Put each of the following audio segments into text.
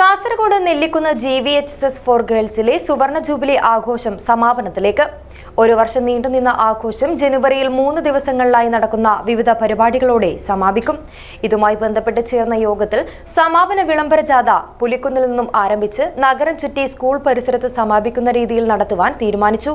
Kasaragod Nellikunnu G V H S S four ഗേൾസിലെ സുവർണ jubilee ആഘോഷം സമാപനത്തിലേക്ക്. ഒരു വർഷം നീണ്ടുനിന്ന ആഘോഷം ജനുവരിയിൽ മൂന്ന് ദിവസങ്ങളിലായി നടക്കുന്ന വിവിധ പരിപാടികളോടെ സമാപിക്കും. ഇതുമായി ബന്ധപ്പെട്ട് ചേർന്ന യോഗത്തിൽ സമാപന വിളംബര ജാഥ പുലിക്കുന്നിൽ നിന്നും ആരംഭിച്ച് നഗരം ചുറ്റി സ്കൂൾ പരിസരത്ത് സമാപിക്കുന്ന രീതിയിൽ നടത്തുവാൻ തീരുമാനിച്ചു.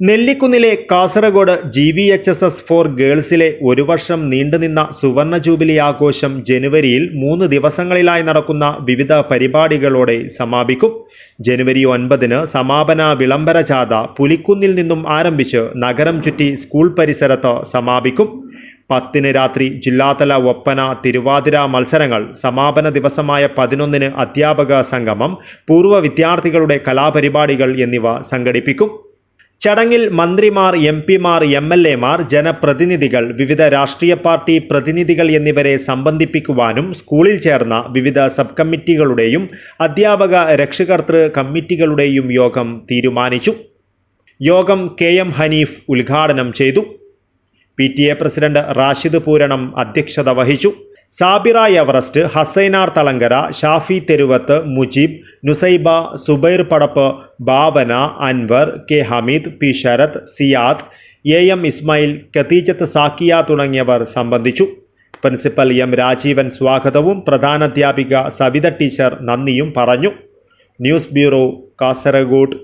നെല്ലിക്കുന്നിലെ Kasaragod G V H S S four ഗേൾസിലെ ഒരു വർഷം നീണ്ടുനിന്ന സുവർണ ജൂബിലി ആഘോഷം ജനുവരിയിൽ മൂന്ന് ദിവസങ്ങളിലായി നടക്കുന്ന വിവിധ പരിപാടികളോടെ സമാപിക്കും. ജനുവരി ഒൻപതിന് സമാപന വിളംബര ജാഥ പുലിക്കുന്നിൽ നിന്നും ആരംഭിച്ച് നഗരം ചുറ്റി സ്കൂൾ പരിസരത്ത് സമാപിക്കും. പത്തിന് രാത്രി ജില്ലാതല ഒപ്പന തിരുവാതിര മത്സരങ്ങൾ സമാപന ദിവസമായ പതിനൊന്നിന് അധ്യാപക സംഗമം പൂർവ വിദ്യാർത്ഥികളുടെ കലാപരിപാടികൾ എന്നിവ സംഘടിപ്പിക്കും. ചടങ്ങിൽ മന്ത്രിമാർ എം പിമാർ എം എൽ എമാർ ജനപ്രതിനിധികൾ വിവിധ രാഷ്ട്രീയ പാർട്ടി പ്രതിനിധികൾ എന്നിവരെ സംബന്ധിപ്പിക്കുവാനും സ്കൂളിൽ ചേർന്ന വിവിധ സബ് കമ്മിറ്റികളുടെയും അധ്യാപക രക്ഷകർത്തൃ കമ്മിറ്റികളുടെയും യോഗം തീരുമാനിച്ചു. യോഗം കെ എം ഹനീഫ് ഉദ്ഘാടനം ചെയ്തു. P T A president Rashid Pooranam അധ്യക്ഷത വഹിച്ചു. Sabira Everest Hasainar Thalangara Shafi Theruvath Mujeeb Nusaiba Subair Padappu Bhavana Anwar K Hameed P Sarath Siyad A M Ismail Khatheejath Sakiya തുടങ്ങിയവർ സംബന്ധിച്ചു. പ്രിൻസിപ്പൽ എം രാജീവൻ സ്വാഗതവും പ്രധാനാധ്യാപിക Savitha teacher നന്ദിയും പറഞ്ഞു. News bureau Kasaragod.